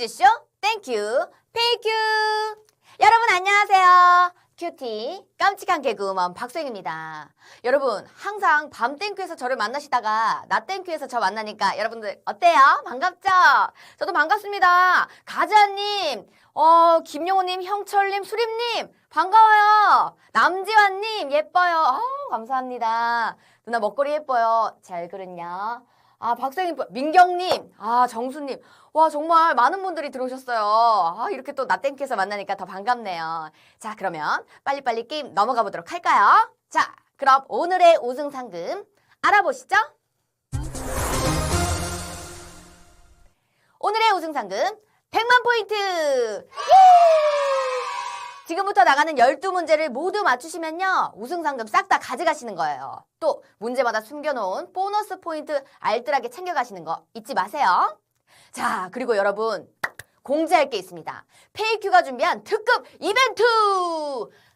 퀴즈쇼 땡큐 페이큐 여러분 안녕하세요. 큐티 깜찍한 개그우먼 박소영입니다. 여러분 항상 밤 땡큐에서 저를 만나시다가 낮 땡큐에서 저 만나니까 여러분들 어때요? 반갑죠? 저도 반갑습니다. 가자님 어 김용호님 형철님 수림님 반가워요. 남지환님 예뻐요. 어, 감사합니다. 누나 먹거리 예뻐요. 잘 그렸냐? 아, 박생님, 민경님, 아, 정수님. 와, 정말 많은 분들이 들어오셨어요. 아, 이렇게 또 나땡큐에서 만나니까 더 반갑네요. 자, 그러면 빨리빨리 게임 넘어가 보도록 할까요? 자, 그럼 오늘의 우승 상금 알아보시죠. 오늘의 우승 상금 100만 포인트! 지금부터 나가는 12문제를 모두 맞추시면요. 우승 상금 싹 다 가져가시는 거예요. 또 문제마다 숨겨놓은 보너스 포인트 알뜰하게 챙겨가시는 거 잊지 마세요. 자, 그리고 여러분 공지할 게 있습니다. 페이큐가 준비한 특급 이벤트!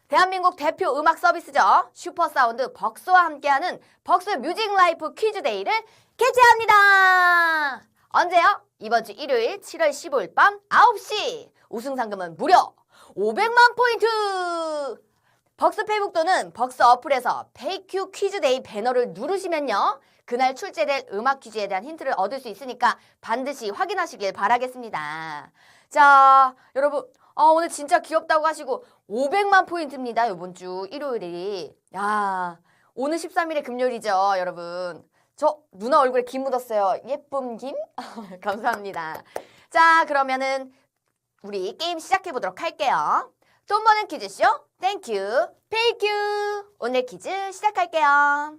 대한민국 대표 음악 서비스죠. 슈퍼사운드 벅스와 함께하는 벅스 뮤직 라이프 퀴즈 데이를 개최합니다. 언제요? 이번 주 일요일 7월 15일 밤 9시. 우승 상금은 무려 500만 포인트! 벅스 페이북 또는 벅스 어플에서 페이큐 퀴즈데이 배너를 누르시면요. 그날 출제될 음악 퀴즈에 대한 힌트를 얻을 수 있으니까 반드시 확인하시길 바라겠습니다. 자, 여러분. 아, 오늘 진짜 귀엽다고 하시고 500만 포인트입니다. 이번 주 일요일이. 야, 오늘 13일에 금요일이죠, 여러분. 저 누나 얼굴에 김 묻었어요. 예쁨 김? 감사합니다. 자, 그러면은 우리 게임 시작해 보도록 할게요. 돈 버는 퀴즈쇼 땡큐 페이큐 오늘 퀴즈 시작할게요.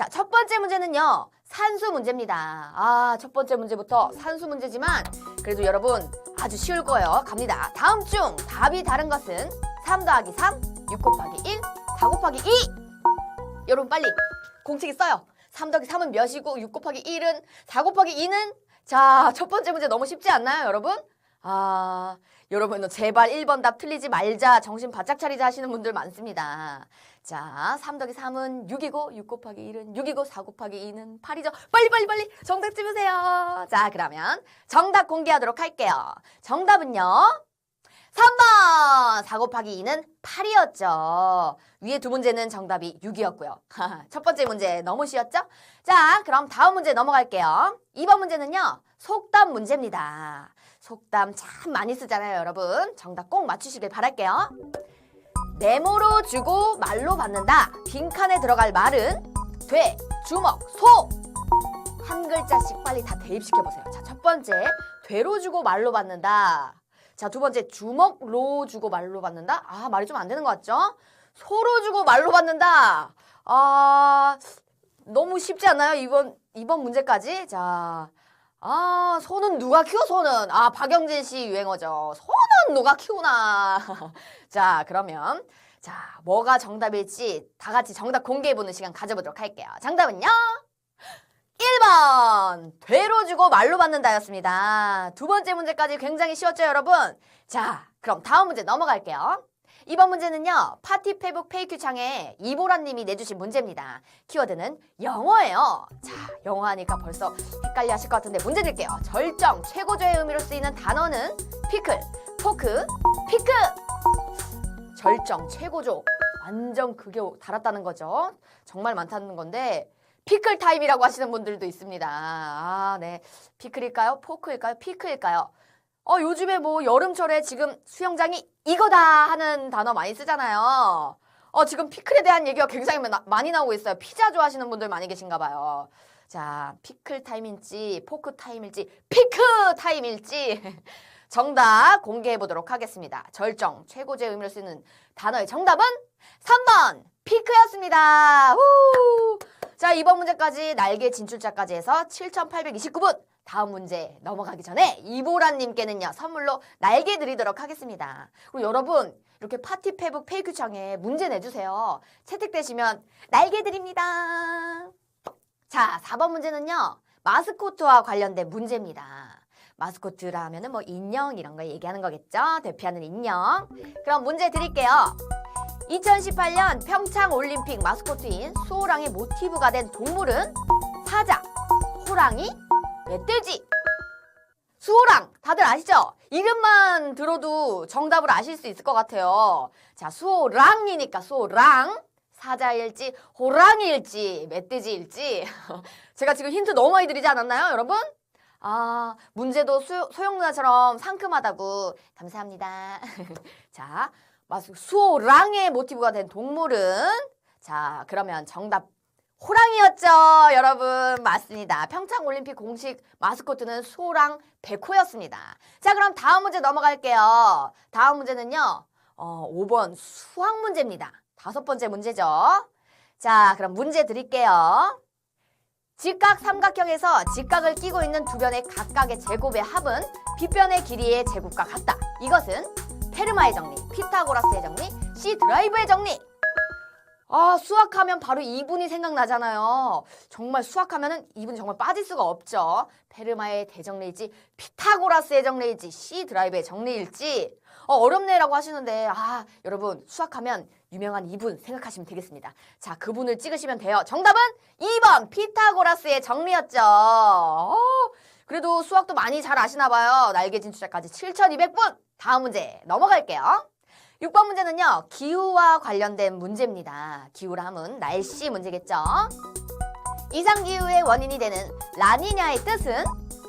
자, 첫 번째 문제는요. 산수 문제입니다. 아, 첫 번째 문제부터 산수 문제지만 그래도 여러분 아주 쉬울 거예요. 갑니다. 다음 중 답이 다른 것은 3 더하기 3, 6 곱하기 1, 4 곱하기 2. 여러분 빨리 공책에 써요. 3 더하기 3은 몇이고 6 곱하기 1은 4 곱하기 2는 자, 첫 번째 문제 너무 쉽지 않나요, 여러분? 아, 여러분 제발 1번 답 틀리지 말자 정신 바짝 차리자 하시는 분들 많습니다. 자, 3 더하기 3은 6이고 6 곱하기 1은 6이고 4 곱하기 2는 8이죠. 빨리 빨리 빨리 정답 찍으세요. 자, 그러면 정답 공개하도록 할게요. 정답은요. 3번 4 곱하기 2는 8이었죠. 위에 두 문제는 정답이 6이었고요. 첫 번째 문제 너무 쉬웠죠? 자, 그럼 다음 문제 넘어갈게요. 2번 문제는요. 속담 문제입니다. 속담 참 많이 쓰잖아요, 여러분. 정답 꼭 맞추시길 바랄게요. 네모로 주고 말로 받는다. 빈칸에 들어갈 말은 돼, 주먹, 소. 한 글자씩 빨리 다 대입시켜 보세요. 자, 첫 번째 되로 주고 말로 받는다. 자, 두 번째 주먹로 주고 말로 받는다. 아, 말이 좀 안 되는 것 같죠? 소로 주고 말로 받는다. 아, 너무 쉽지 않나요? 이번 이번 문제까지. 자, 아, 소는 누가 키워, 소는? 아, 박영진 씨 유행어죠. 소는 누가 키우나. 자, 그러면, 자, 뭐가 정답일지 다 같이 정답 공개해보는 시간 가져보도록 할게요. 정답은요? 1번! 되로 주고 말로 받는다였습니다. 두 번째 문제까지 굉장히 쉬웠죠, 여러분? 자, 그럼 다음 문제 넘어갈게요. 이번 문제는요, 파티 페북 페이큐 창에 이보라님이 내주신 문제입니다. 키워드는 영어예요. 자, 영어 하니까 벌써 헷갈려 하실 것 같은데 문제 드릴게요. 절정, 최고조의 의미로 쓰이는 단어는 피클, 포크, 피크! 절정, 최고조. 완전 그게 달았다는 거죠. 정말 많다는 건데, 피클 타임이라고 하시는 분들도 있습니다. 아, 네. 피클일까요? 포크일까요? 피크일까요? 어, 요즘에 뭐 여름철에 지금 수영장이 이거다 하는 단어 많이 쓰잖아요. 어, 지금 피클에 대한 얘기가 굉장히 나- 많이 나오고 있어요. 피자 좋아하시는 분들 많이 계신가 봐요. 자, 피클 타임일지, 포크 타임일지, 피크 타임일지. 정답 공개해 보도록 하겠습니다. 절정, 최고의 의미로 쓰는 단어의 정답은 3번, 피크였습니다. 후! 자, 이번 문제까지 날개 진출자까지 해서 7,829분. 다음 문제 넘어가기 전에 이보라님께는요, 선물로 날개 드리도록 하겠습니다. 그리고 여러분, 이렇게 파티 페북 페이크 창에 문제 내주세요. 채택되시면 날개 드립니다. 자, 4번 문제는요, 마스코트와 관련된 문제입니다. 마스코트라 하면은 뭐 인형 이런 거 얘기하는 거겠죠? 대표하는 인형. 그럼 문제 드릴게요. 2018년 평창 올림픽 마스코트인 수호랑의 모티브가 된 동물은 사자, 호랑이, 멧돼지. 수호랑 다들 아시죠? 이름만 들어도 정답을 아실 수 있을 것 같아요. 자, 수호랑이니까 수호랑 사자일지 호랑이일지 멧돼지일지 제가 지금 힌트 너무 많이 드리지 않았나요, 여러분? 아, 문제도 수, 소영 누나처럼 상큼하다고 감사합니다. 자, 맞 수호랑의 모티브가 된 동물은 자, 그러면 정답 호랑이였죠, 여러분. 맞습니다. 평창 올림픽 공식 마스코트는 소랑 백호였습니다. 자, 그럼 다음 문제 넘어갈게요. 다음 문제는요. 어, 5번 수학 문제입니다. 다섯 번째 문제죠. 자, 그럼 문제 드릴게요. 직각 삼각형에서 직각을 끼고 있는 두 변의 각각의 제곱의 합은 빗변의 길이의 제곱과 같다. 이것은 페르마의 정리, 피타고라스의 정리, C 드라이브의 정리. 아, 수학하면 바로 이분이 생각나잖아요. 정말 수학하면은 이분이 정말 빠질 수가 없죠. 페르마의 대정리일지, 피타고라스의 정리일지, C 드라이브의 정리일지. 어, 어렵네라고 하시는데, 아, 여러분, 수학하면 유명한 이분 생각하시면 되겠습니다. 자, 그분을 찍으시면 돼요. 정답은 2번, 피타고라스의 정리였죠. 어, 그래도 수학도 많이 잘 아시나 봐요. 날개 진출자까지 7,200분. 다음 문제 넘어갈게요. 6번 문제는요, 기후와 관련된 문제입니다. 기후함은 날씨 문제겠죠? 이상기후의 원인이 되는 라니냐의 뜻은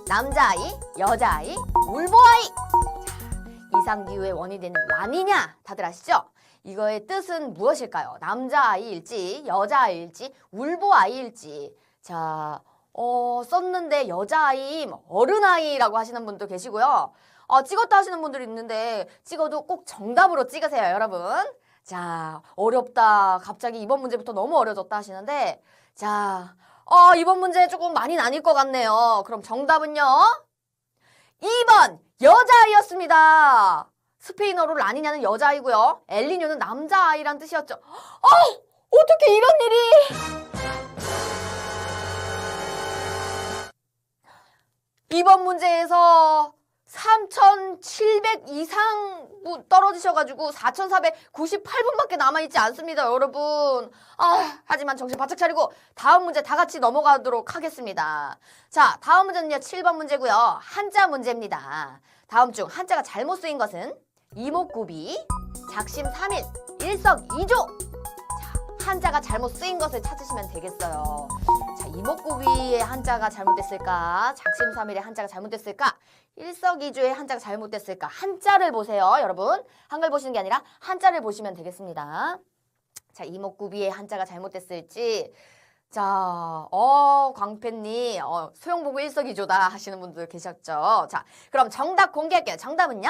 남자아이, 여자아이, 울보아이. 자, 이상기후의 원인이 되는 라니냐, 다들 아시죠? 이거의 뜻은 무엇일까요? 남자아이일지, 여자아이일지, 울보아이일지. 자, 어, 썼는데 여자아이, 어른아이라고 하시는 분도 계시고요. 어, 찍었다 하시는 분들이 있는데 찍어도 꼭 정답으로 찍으세요, 여러분. 자, 어렵다. 갑자기 이번 문제부터 너무 어려졌다 하시는데 자, 어, 이번 문제 조금 많이 나뉠 것 같네요. 그럼 정답은요? 2번 여자아이였습니다. 스페인어로 라니냐는 여자아이고요. 엘리뇨는 남자아이란 뜻이었죠. 어! 어떻게 이런 일이! 이번 문제에서 3,700 이상 부- 떨어지셔가지고 4,498분밖에 남아있지 않습니다, 여러분. 아, 하지만 정신 바짝 차리고 다음 문제 다 같이 넘어가도록 하겠습니다. 자, 다음 문제는요, 7번 문제고요. 한자 문제입니다. 다음 중 한자가 잘못 쓰인 것은 이목구비, 작심 삼일, 일석이조. 자, 한자가 잘못 쓰인 것을 찾으시면 되겠어요. 자, 이목구비의 한자가 잘못됐을까? 작심삼일의 한자가 잘못됐을까? 일석이조의 한자가 잘못됐을까? 한자를 보세요, 여러분. 한글 보시는 게 아니라 한자를 보시면 되겠습니다. 자, 이목구비의 한자가 잘못됐을지. 자, 어, 광팬님, 어, 소용보고 일석이조다 하시는 분들 계셨죠? 자, 그럼 정답 공개할게요. 정답은요?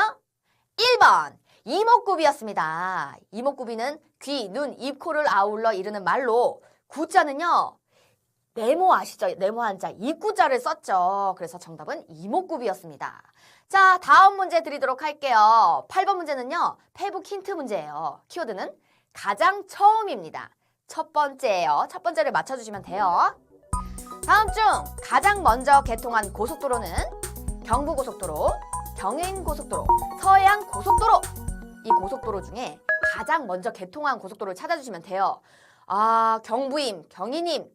1번. 이목구비였습니다. 이목구비는 귀, 눈, 입, 코를 아울러 이르는 말로 구자는요. 네모 아시죠? 네모 한자 입구자를 썼죠. 그래서 정답은 이목구비였습니다. 자, 다음 문제 드리도록 할게요. 8번 문제는요. 페북 힌트 문제예요. 키워드는 가장 처음입니다. 첫 번째예요. 첫 번째를 맞춰주시면 돼요. 다음 중 가장 먼저 개통한 고속도로는 경부고속도로, 경인고속도로, 서해안고속도로. 이 고속도로 중에 가장 먼저 개통한 고속도로를 찾아주시면 돼요. 아, 경부임, 경인임,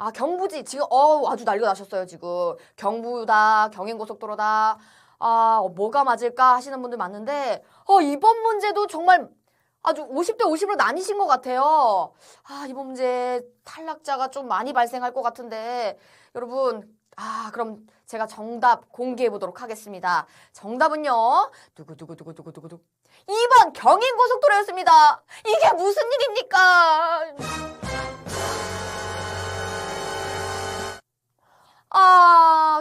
아, 경부지. 지금, 어 아주 난리가 나셨어요, 지금. 경부다, 경인고속도로다. 아, 어, 뭐가 맞을까 하시는 분들 많은데, 어, 이번 문제도 정말 아주 50대 50으로 나뉘신 것 같아요. 아, 이번 문제 탈락자가 좀 많이 발생할 것 같은데, 여러분, 아, 그럼 제가 정답 공개해 보도록 하겠습니다. 정답은요, 두구두구두구두구두구. 2번 경인고속도로였습니다. 이게 무슨 일입니까?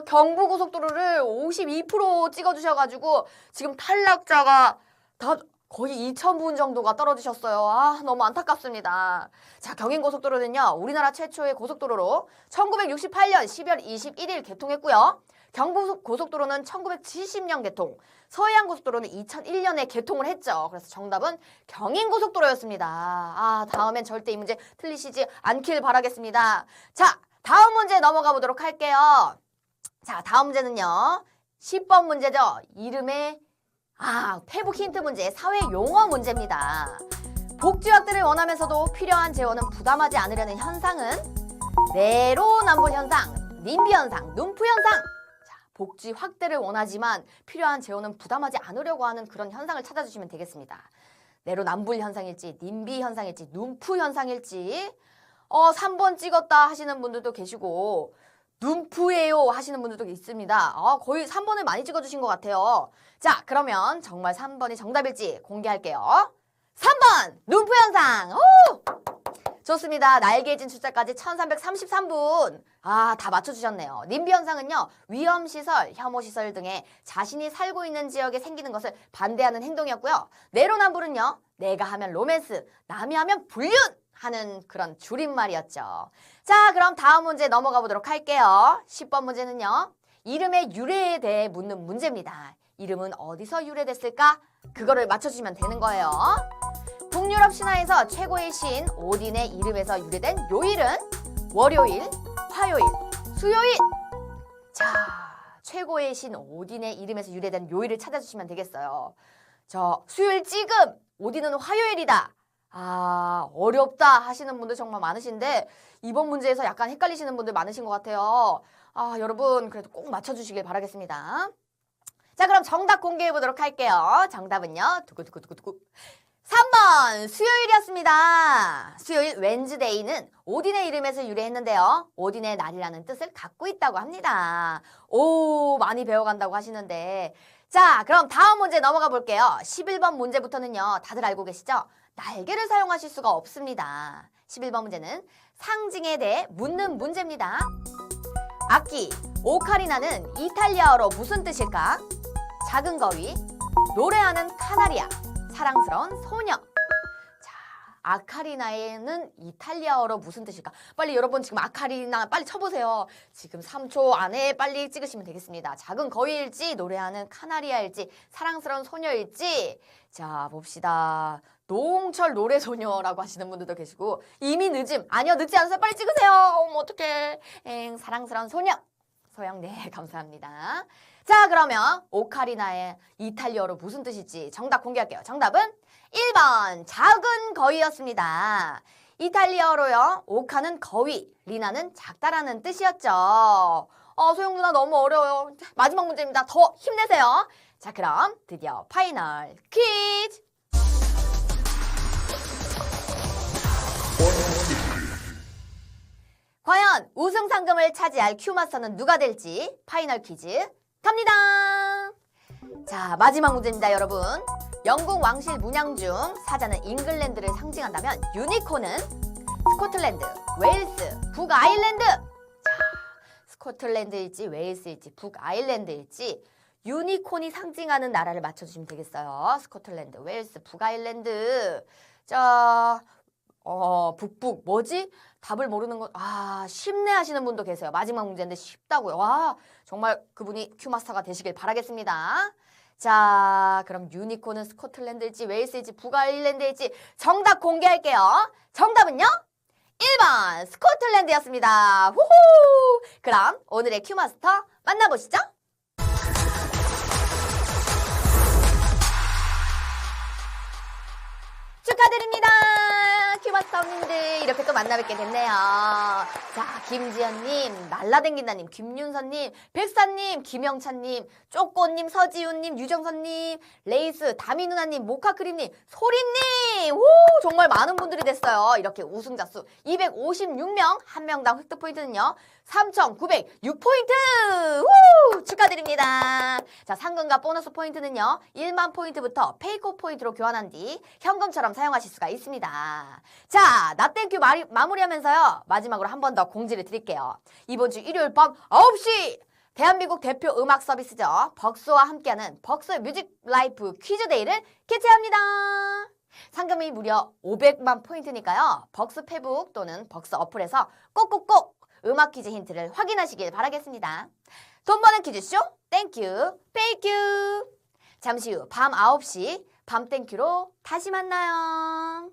경부고속도로를 52% 찍어주셔가지고 지금 탈락자가 다 거의 2,000분 정도가 떨어지셨어요. 아, 너무 안타깝습니다. 자, 경인고속도로는요, 우리나라 최초의 고속도로로 1968년 12월 21일 개통했고요. 경부고속도로는 1970년 개통, 서해안고속도로는 2001년에 개통을 했죠. 그래서 정답은 경인고속도로였습니다. 아, 다음엔 절대 이 문제 틀리시지 않길 바라겠습니다. 자, 다음 문제 넘어가 보도록 할게요. 자, 다음 문제는요. 10번 문제죠. 이름의 아, 페북 힌트 문제, 사회 용어 문제입니다. 복지학들을 원하면서도 필요한 재원은 부담하지 않으려는 현상은 내로남불 현상, 님비 현상, 눈프 현상. 자, 복지 확대를 원하지만 필요한 재원은 부담하지 않으려고 하는 그런 현상을 찾아주시면 되겠습니다. 내로남불 현상일지, 님비 현상일지, 눈푸 현상일지, 어, 3번 찍었다 하시는 분들도 계시고, 눈푸예요 하시는 분들도 있습니다. 어, 거의 3번을 많이 찍어주신 것 같아요. 자, 그러면 정말 3번이 정답일지 공개할게요. 3번! 눈푸 현상! 오! 좋습니다. 날개진 출자까지 1333분. 아, 다 맞춰주셨네요. 님비 현상은요, 위험시설, 혐오시설 등의 자신이 살고 있는 지역에 생기는 것을 반대하는 행동이었고요. 내로남불은요, 내가 하면 로맨스, 남이 하면 불륜! 하는 그런 줄임말이었죠. 자, 그럼 다음 문제 넘어가 보도록 할게요. 10번 문제는요, 이름의 유래에 대해 묻는 문제입니다. 이름은 어디서 유래됐을까? 그거를 맞춰주시면 되는 거예요. 북유럽 신화에서 최고의 신 오딘의 이름에서 유래된 요일은 월요일, 화요일, 수요일. 자, 최고의 신 오딘의 이름에서 유래된 요일을 찾아주시면 되겠어요. 저 수요일 지금 오딘은 화요일이다. 아, 어렵다 하시는 분들 정말 많으신데 이번 문제에서 약간 헷갈리시는 분들 많으신 것 같아요. 아, 여러분 그래도 꼭 맞춰주시길 바라겠습니다. 자, 그럼 정답 공개해 보도록 할게요. 정답은요. 두구두구두구두구. 3번 수요일이었습니다. 수요일 웬즈데이는 오딘의 이름에서 유래했는데요. 오딘의 날이라는 뜻을 갖고 있다고 합니다. 오 많이 배워간다고 하시는데 자 그럼 다음 문제 넘어가 볼게요. 11번 문제부터는요. 다들 알고 계시죠? 날개를 사용하실 수가 없습니다. 11번 문제는 상징에 대해 묻는 문제입니다. 악기 오카리나는 이탈리아어로 무슨 뜻일까? 작은 거위, 노래하는 카나리아, 사랑스러운 소녀. 자, 아카리나에는 이탈리아어로 무슨 뜻일까? 빨리 여러분 지금 아카리나 빨리 쳐보세요. 지금 3초 안에 빨리 찍으시면 되겠습니다. 작은 거위일지, 노래하는 카나리아일지, 사랑스러운 소녀일지. 자, 봅시다. 노홍철 노래소녀라고 하시는 분들도 계시고 이미 늦음 아니요 늦지 않으세요. 빨리 찍으세요. 어머 어떡해. 엥 사랑스러운 소녀. 소영 네 감사합니다. 자 그러면 오카리나의 이탈리아어로 무슨 뜻일지 정답 공개할게요. 정답은 1번 작은 거위였습니다. 이탈리아어로요 오카는 거위 리나는 작다라는 뜻이었죠. 어 소영 누나 너무 어려워요. 마지막 문제입니다. 더 힘내세요. 자 그럼 드디어 파이널 퀴즈 과연 우승 상금을 차지할 큐마스터는 누가 될지 파이널 퀴즈 갑니다. 자, 마지막 문제입니다, 여러분. 영국 왕실 문양 중 사자는 잉글랜드를 상징한다면 유니콘은 스코틀랜드, 웨일스, 북아일랜드. 자, 스코틀랜드일지 웨일스일지 북아일랜드일지 유니콘이 상징하는 나라를 맞춰주시면 되겠어요. 스코틀랜드, 웨일스, 북아일랜드. 자, 어, 북북 뭐지? 답을 모르는 건, 아, 쉽네 하시는 분도 계세요. 마지막 문제인데 쉽다고요. 와, 정말 그분이 큐마스터가 되시길 바라겠습니다. 자, 그럼 유니콘은 스코틀랜드일지 웨일스일지 북아일랜드일지 정답 공개할게요. 정답은요? 1번 스코틀랜드였습니다. 후후! 그럼 오늘의 큐마스터 만나보시죠. 축하드립니다. 큐마스터님들 이렇게 또 만나뵙게 됐네요. 자, 김지연님, 날라댕긴다님, 김윤선님, 백사님, 김영찬님, 쪼꼬님, 서지훈님, 유정선님, 레이스, 다미누나님, 모카크림님, 소리님, 오 정말 많은 분들이 됐어요. 이렇게 우승자 수 256명, 한 명당 획득 포인트는요 3,906포인트! 우! 축하드립니다. 자, 상금과 보너스 포인트는요 1만 포인트부터 페이코 포인트로 교환한 뒤 현금처럼 사용하실 수가 있습니다. 자, 나땡큐 마무리하면서요. 마지막으로 한 번 더 공지를 드릴게요. 이번 주 일요일 밤 9시 대한민국 대표 음악 서비스죠. 벅스와 함께하는 벅스 뮤직 라이프 퀴즈데이를 개최합니다. 상금이 무려 500만 포인트니까요. 벅스 페북 또는 벅스 어플에서 꼭꼭꼭 음악 퀴즈 힌트를 확인하시길 바라겠습니다. 돈 버는 퀴즈쇼 땡큐 페이큐 잠시 후 밤 9시 밤 땡큐로 다시 만나요.